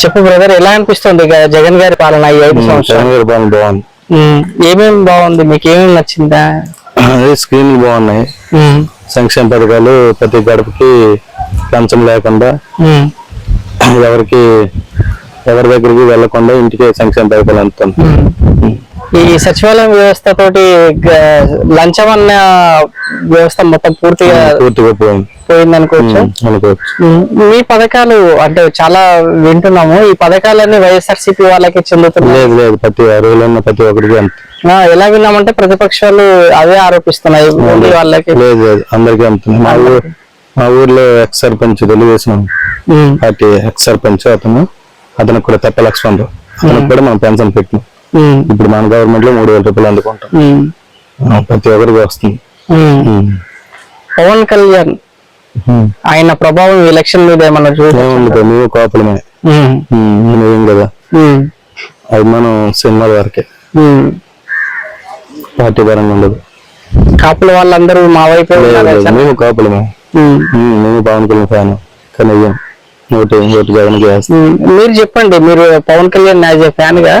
చెప్పు బ్రదర్ ఎలా అనిపిస్తుంది జగన్ గారి పాలన ఈ ఐదు సంవత్సరాలు? బాగుంది. ఏమేమి బాగుంది? మీకు ఏమేమి నచ్చిందా? అదే స్క్రీన్లు బాగున్నాయి. సంక్షేమ పథకాలు ప్రతి గడపకి లంచం లేకుండా ఎవరికి ఎవరి దగ్గరికి వెళ్ళకుండా ఇంటికి సంక్షేమ పథకాలు అందుతుంది. ఈ సచివాలయం వ్యవస్థ తోటి లంచం అన్న వ్యవస్థ మొత్తం పూర్తిగా పూర్తిగా పోయింది అనుకోవచ్చు. మీ పథకాలు అంటే చాలా వింటున్నాము. ఈ పథకాలన్నీ వైఎస్ఆర్సీపీ వాళ్ళకి చెందుతున్నాయి. లేదు లేదు ప్రతి ప్రతి ఒక్కరికి ఎలా విన్నామంటే ప్రతిపక్షాలు అవే ఆరోపిస్తున్నాయి. ఓన్లీ వాళ్ళకి. లేదు లేదు అందరికీ అందుతుంది మా ఊరు మా ఊర్లో ex sarpanch Telugu Desam party ex sarpanch అతను అతనికి కూడా తెప్ప లక్ష్మణరావు అతనికి కూడా మనం పెన్షన్ పెట్టినాం. ఇప్పుడు మన గవర్నమెంట్లో మూడు వేల రూపాయలు అందుకుంటాం. ప్రతి ఒక్కరికి వస్తుంది. పవన్ కళ్యాణ్. ఆయన ప్రభావం ఎలక్షన్ మీద ఏమన్నా చూ ఏముంది కదా, మేము కోపలమే ఏం కదా? అది మనం సినిమాల వరకే. పార్టీ పరంగా ఉండదు. కాపుల వాళ్ళందరూ మా వైపే. మేము కోపలమే. మేము పవన్ కళ్యాణ్ ఫ్యాన్. కానీ ఓటు ఓటు జగన్. మీరు చెప్పండి మీరు పవన్ కళ్యాణ్ యాజ్ ఏ ఫ్యాన్గా.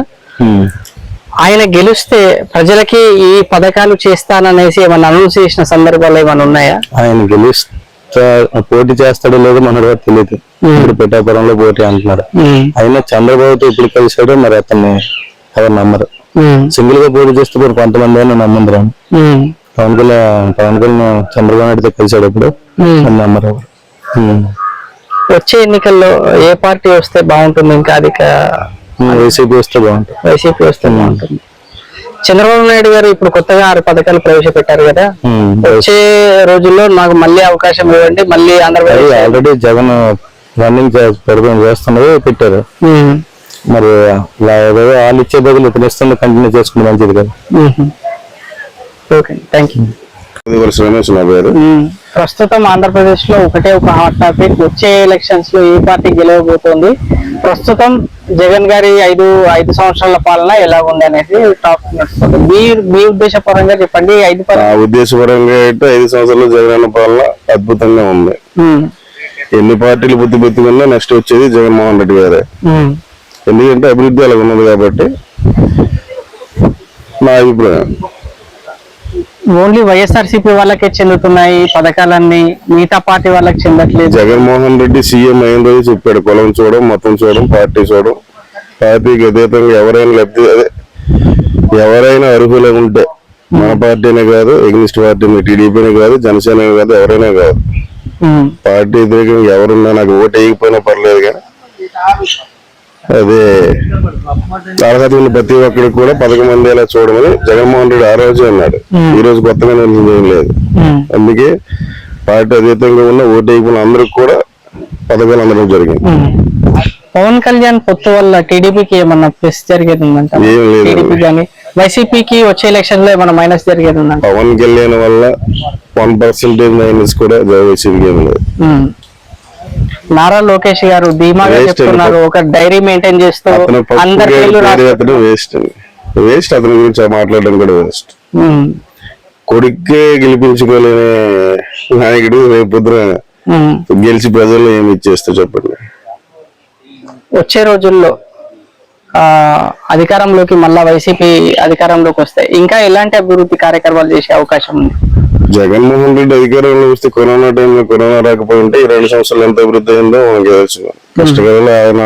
ఆయన గెలిస్తే ప్రజలకి ఈ పథకాలు చేస్తాననేసి ఏమన్నా అనౌన్స్ చేసిన సందర్భాలు ఏమైనా ఉన్నాయా? ఆయన గెలుస్తా పోటీ చేస్తాడో లేదో మనకు తెలియదు ఇప్పుడు పెట్టాపురంలో పోటీ అంటున్నారు. అయినా చంద్రబాబుతో ఇప్పుడు కలిసాడో మరి అతన్ని ఎవరు నమ్మరు. సింగిల్గా పోటీ చేస్తే మరి కొంతమంది అయినా నమ్మందరం పవన్ కళ్యాణ్ పవన్ కళ్యాణ్ చంద్రబాబు నాయుడుతో కలిసాడు ఇప్పుడు నమ్మరు. వచ్చే ఎన్నికల్లో ఏ పార్టీ వస్తే బాగుంటుంది ఇంకా అధిక వైసీపీ వస్తే బాగుంటుంది. వైసీపీ వస్తే బాగుంటుంది. చంద్రబాబు నాయుడు గారు ఇప్పుడు కొత్తగా ఆరు పథకాలు ప్రవేశపెట్టారు కదా. వచ్చే రోజుల్లో నాకు మళ్ళీ అవకాశం ఇవ్వండి మళ్ళీ ఆంధ్రప్రదేశ్ ఆల్రెడీ జగన్ రన్నింగ్ పెడతాం చేస్తున్నది పెట్టారు. మరి వాళ్ళు ఇచ్చే బదులు ఇతను ఇస్తున్న కంటిన్యూ చేసుకుంటే మంచిది కదా. Okay thank you. ప్రస్తుతం ఆంధ్రప్రదేశ్లో ఒకటే ఒక హాట్ టాపిక్. వచ్చే ఎలక్షన్స్లో ఏ పార్టీ గెలవబోతోంది? ప్రస్తుతం జగన్ గారి ఐదు ఐదు సంవత్సరాల పాలన ఎలా ఉంది అనేది టాపిక్ నడుస్తుంది. మీ మీ ఉద్దేశపరంగా చెప్పండి. ఐదు ఉద్దేశపరంగా అయితే ఐదు సంవత్సరాలు జగనన్న పాలన అద్భుతంగా ఉంది. ఎన్ని పార్టీలు బుద్ధి బుద్ధిగా నెక్స్ట్ వచ్చేది జగన్మోహన్ రెడ్డి గారే. ఎందుకంటే అభివృద్ధి అలా ఉన్నది కాబట్టి నా అభిప్రాయం. ఓన్లీ వైఎస్ఆర్సీపీ వాళ్ళకే చెందుతున్నాయి పథకాలన్నీ మిగతా పార్టీ వాళ్ళకి చెందట్లేదు. జగన్మోహన్ రెడ్డి సీఎం అయిన రోజు చెప్పాడు కులం చూడడం మతం చూడడం పార్టీ చూడడం. పార్టీకి అతీతంగా ఎవరైనా లబ్ధి అదే ఎవరైనా అర్హులై ఉంటే మన పార్టీనే కాదు ఎగ్నిస్ట్ పార్టీ టీడీపీనే కాదు జనసేన కాదు ఎవరైనా కాదు. పార్టీ వ్యతిరేకంగా ఎవరున్నా నాకు ఓటు వేయకపోయినా పర్లేదు కానీ అదే అర్హత ప్రతి ఒక్కరికి కూడా పథకం అందేలా చూడమని జగన్మోహన్ రెడ్డి ఆ రోజే అన్నాడు. ఈ రోజు కొత్తగా ఏం లేదు. అందుకే పార్టీ అతీతంగా ఉన్న ఓటు వేయకుండా అందరికి కూడా పథకాలు అందడం జరిగింది. పవన్ కళ్యాణ్ పొత్తు వల్ల టీడీపీకి ఏమన్నా ప్లస్ జరిగేది టీడీపీ కానీ వైసీపీకి వచ్చే ఎలక్షన్లో ఏమైనా మైనస్ జరిగేది పవన్ కళ్యాణ్ వల్ల వన్ పర్సెంటేజ్ మైనస్ కూడా వైసీపీకి ఏం లేదు. నారా లోకేష్ గారు Waste చెప్తున్నారు. ఒక డైరీ మెయింటైన్ చేస్తూ అందరి వేస్ట్ వేస్ట్ అతని గురించి మాట్లాడడం కూడా వేస్ట్ ఉమ్, కొడుక్కే గెలిపించుకోలేని నాయకుడు రేపు పొద్దున ఉమ్. గెలిచి ప్రజలు ఏమి ఇచ్చేస్తా చెప్పండి? వచ్చే రోజుల్లో ఆ అధికారంలోకి మళ్ళా వైసీపీ అధికారంలోకి వస్తే ఇంకా ఎలాంటి అభివృద్ధి కార్యక్రమాలు చేసే అవకాశం ఉంది? జగన్మోహన్ రెడ్డి అధికారంలో వస్తే కరోనా టైంలో కరోనా రాకపోయి ఉంటే ఈ రెండు సంవత్సరాలు ఎంత అభివృద్ధి అయిందో మనకి తెలుసు కష్టకాలంలో ఆయన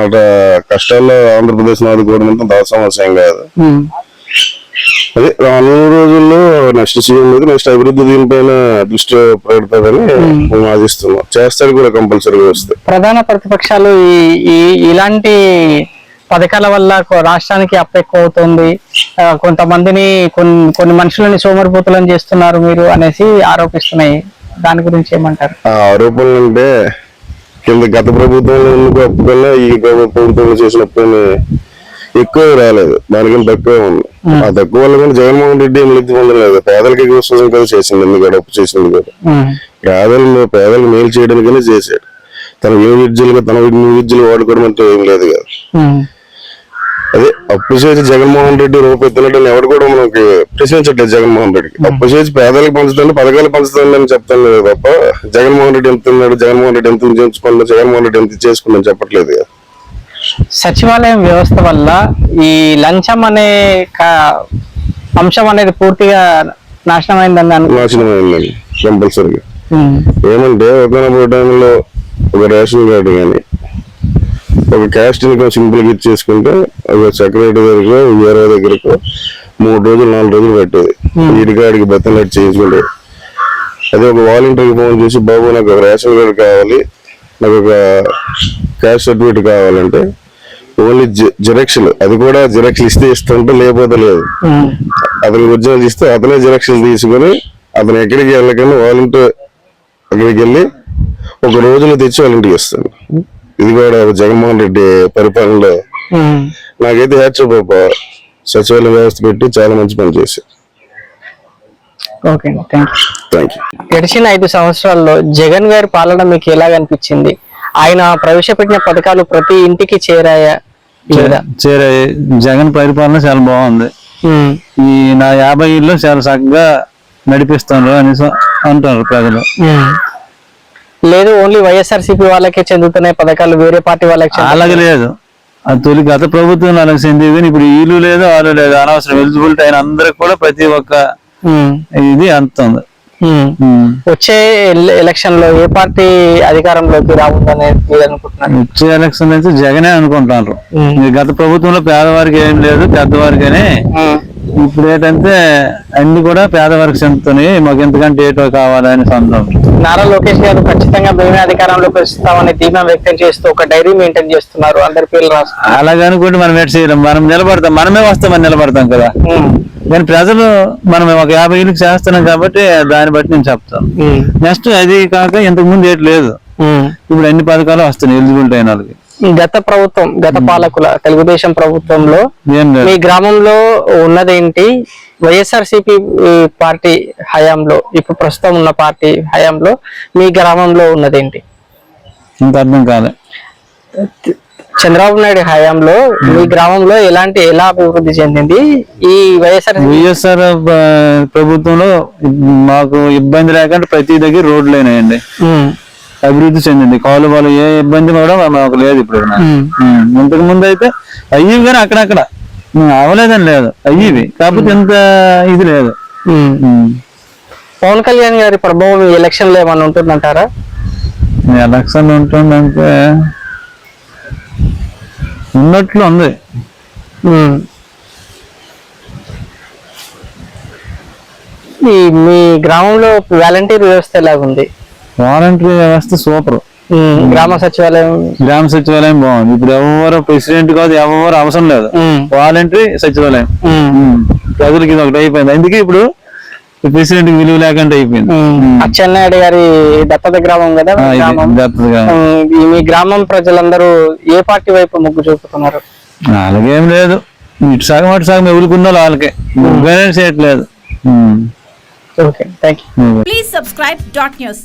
కష్టాల్లో ఆంధ్రప్రదేశ్ ఆదుకోవడం అంతా దాని సమస్య ఏం కాదు. అదే రానున్న రోజుల్లో నెక్స్ట్ సీఎం మీద నెక్స్ట్ అభివృద్ధి దీనిపైన దృష్టి పెడతాడని మేము ఆశిస్తున్నాం. చేస్తాడు కూడా కంపల్సరీగా వస్తే. ప్రధాన ప్రతిపక్షాలు ఇలాంటి పథకాల వల్ల రాష్ట్రానికి అప్పు ఎక్కువ అవుతుంది. కొంతమందిని కొన్ని కొన్ని మనుషులని సోమరిపోతులను చేస్తున్నారు మీరు అనేసి ఆరోపిస్తున్నాయి. దాని గురించి ఏమంటారు? ఆ ఆరోపణలు అంటే కింద గత ప్రభుత్వంలో ఉన్న ఈ ప్రభుత్వంలో చేసిన అప్పుని ఎక్కువ రాలేదు. దానికన్నా తక్కువ ఉంది. ఆ తక్కువ వల్ల కూడా జగన్మోహన్ రెడ్డి ఏం లబ్ధి పొందలేదు. పేదలకి ఎక్కువ కోసం కదా చేసింది ఎందుకంటే అప్పు చేసింది కదా పేదలు పేదలు మేలు చేయడానికనే చేశాడు. తన విద్యలుగా తన విద్యలు వాడుకోవడం అంటే ఏం లేదు కదా. అదే అప్పు చేసి జగన్మోహన్ రెడ్డి రూపాయి తినడం ఎవడు కూడా మనకి ప్రశ్నించట్లేదు జగన్మోహన్ రెడ్డికి. అప్పు చేసి పేదలకు పంచుతాను పథకాలు పంచుతాను అని చెప్తాను లేదు తప్ప జగన్మోహన్ రెడ్డి ఎంత తిన్నాడు జగన్మోహన్ రెడ్డి ఎంత ఉంచుకున్నాడు జగన్మోహన్ రెడ్డి ఎంత చేసుకున్నాడు చెప్పట్లేదు కదా. సచివాలయం వ్యవస్థ వల్ల ఈ లంచం అనే అంశం అనేది పూర్తిగా నాశనం అయిందని నాశనం అయిందండి కంపల్సరీగా ఏమంటే ఒకనొక టైంలో ఒక రేషన్ కార్డు కానీ ఒక క్యాస్ట్ ఇన్కమ్ సింపుల్గా ఇచ్చేసుకుంటే ఒక సెక్రటరీ దగ్గర వేరే దగ్గరకు మూడు రోజులు నాలుగు రోజులు పట్టేది. వీటి కాడికి బెత్తనట్టు చేయించుకుంటే. అదే ఒక వాలంటీర్కి ఫోన్ చేసి బాబు నాకు ఒక రేషన్ కార్డు కావాలి నాకు ఒక క్యాస్ట్ సర్టిఫికేట్ కావాలంటే ఓన్లీ జిరాక్స్లు అది కూడా జిరాక్స్లు ఇస్తే ఇస్తుంటే లేకపోతే లేదు. ఉమ్, అతనికి ఒరిజినల్ ఇస్తే అతనే జిరాక్స్లు తీసుకొని అతను ఎక్కడికి వెళ్ళకుండా వాలంటీర్ అక్కడికి వెళ్ళి ఒక రోజులో తెచ్చి వాళ్ళ ఇంటికి ఇస్తాను ఇది కూడా ఒక జగన్మోహన్ రెడ్డి పరిపాలనలో. నాకైతే హ్యాట్స్ పాప సచివాలయ వ్యవస్థ పెట్టి చాలా మంచి పని యూ గడిచిన ఐదు సంవత్సరాల్లో జగన్ గారి పాలన మీకు ఎలా అనిపించింది ఆయన ప్రవేశపెట్టిన పథకాలు ప్రతి ఇంటికి చేరాయా? లేదా? చేరే జగన్ పరిపాలన చాలా బాగుంది. ఈ నా యాభై ఇల్లు చాలా చక్కగా నడిపిస్తాను అనేసి అంటారు ప్రజలు. లేదు ఓన్లీ వైఎస్ఆర్సీపీ వాళ్ళకే చెందుతున్నాయి పథకాలు వేరే పార్టీ వాళ్ళకి. అలాగే లేదు. తొలి గత ప్రభుత్వం చెందేది. కానీ ఇప్పుడు వీళ్ళు లేదు వాళ్ళు లేదు. అనవసరం. ఎలిజిబిలిటీ అయిన అందరికి కూడా ప్రతి ఒక్క ఉమ్, ఇది అందుతుంది ఉమ్. ఉమ్. వచ్చే ఎల- ఎలక్షన్లో ఏ పార్టీ అధికారంలోకి అనుకుంటున్నారు? వచ్చే ఎలక్షన్ అయితే జగనే అనుకుంటారు. ఈ గత ప్రభుత్వంలో పేదవారికి ఏం లేదు పెద్దవారికనే ఉమ్, ఇప్పుడు ఏంటంటే అన్ని కూడా పేదవారికి చెందుతున్నాయి మాకు ఎంతకంటే ఏటో కావాలని సొంతం నారా లోకేష్ గారు ఖచ్చితంగా మేమే అధికారంలోకి వస్తామని ధీమా వ్యక్తం చేస్తూ ఒక డైరీ మెయింటైన్ చేస్తున్నారు. అందరి పేర్లు రాస్తున్నారు. అలాగే అనుకుంటే మనం ఎట్ చేయలేం. మనం నిలబడతాం. మనమే వస్తామని నిలబడతాం కదా. కానీ ప్రజలు మనం ఒక యాభై ఇళ్ళకి చేస్తున్నాం కాబట్టి దాన్ని బట్టి నేను చెప్తాను. నెక్స్ట్ అది కాక ఇంతకు ముందు ఏటి లేదు. ఇప్పుడు అన్ని పథకాలు వస్తున్నాయి? ఎలిజిబిలిటీ అయిన వాళ్ళకి. గత ప్రభుత్వం గత పాలకుల తెలుగుదేశం ప్రభుత్వంలో మీ గ్రామంలో ఉన్నదేంటి? వైఎస్ఆర్ పార్టీ హయాంలో ఇప్పుడు ప్రస్తుతం ఉన్న పార్టీ హయాంలో మీ గ్రామంలో ఉన్నదేంటి? ఇంత అర్థం కాలే. చంద్రబాబు నాయుడు హయాంలో మీ గ్రామంలో ఎలాంటి ఎలా అభివృద్ధి చెందింది? ఈ వైఎస్ఆర్ వైఎస్ఆర్ ప్రభుత్వంలో మాకు ఇబ్బంది లేకుండా ప్రతి దగ్గర రోడ్లు అయినాయండి. అభివృద్ధి చెందింది. కాలువలు ఏ ఇబ్బంది కూడా మాకు లేదు ఇప్పుడు. ఇంతకు ముందు అయితే అయ్యి కానీ అక్కడక్కడ. అవలేదని లేదు. అయ్యివి. కాకపోతే ఇంత ఇది లేదు. పవన్ కళ్యాణ్ గారి ప్రభావం ఎలక్షన్లో ఏమైనా ఉంటుందంటారా? ఎలక్షన్ ఉంటుందంటే ఉన్నట్లు ఉంది. మీ గ్రామంలో వాలంటీర్ వ్యవస్థ ఎలాగుంది? వాలంటరీ వ్యవస్థ సూపర్. గ్రామ సచివాలయం. గ్రామ సచివాలయం బాగుంది. ఇప్పుడు ఎవరు ప్రెసిడెంట్ కాదు ఎవరు అవసరం లేదు. ఉమ్, వాలంటరీ సచివాలయం. ప్రజలకి ఇది ఒకటి అయిపోయింది. అందుకే ఇప్పుడు ప్రెసిడెంట్ విలువ లేకుండా అయిపోయింది. అచ్చెన్నాయుడు గారి దత్తత గ్రామం కదా గ్రామం? మీ గ్రామం ప్రజలందరూ ఏ పార్టీ వైపు మొగ్గు చూపుతున్నారు? అలాగేం లేదు. ఇటు సగం అటు సగం ఎవరుకున్న వాళ్ళకే. చేయట్లేదు. Okay thank you. Please subscribe dot news.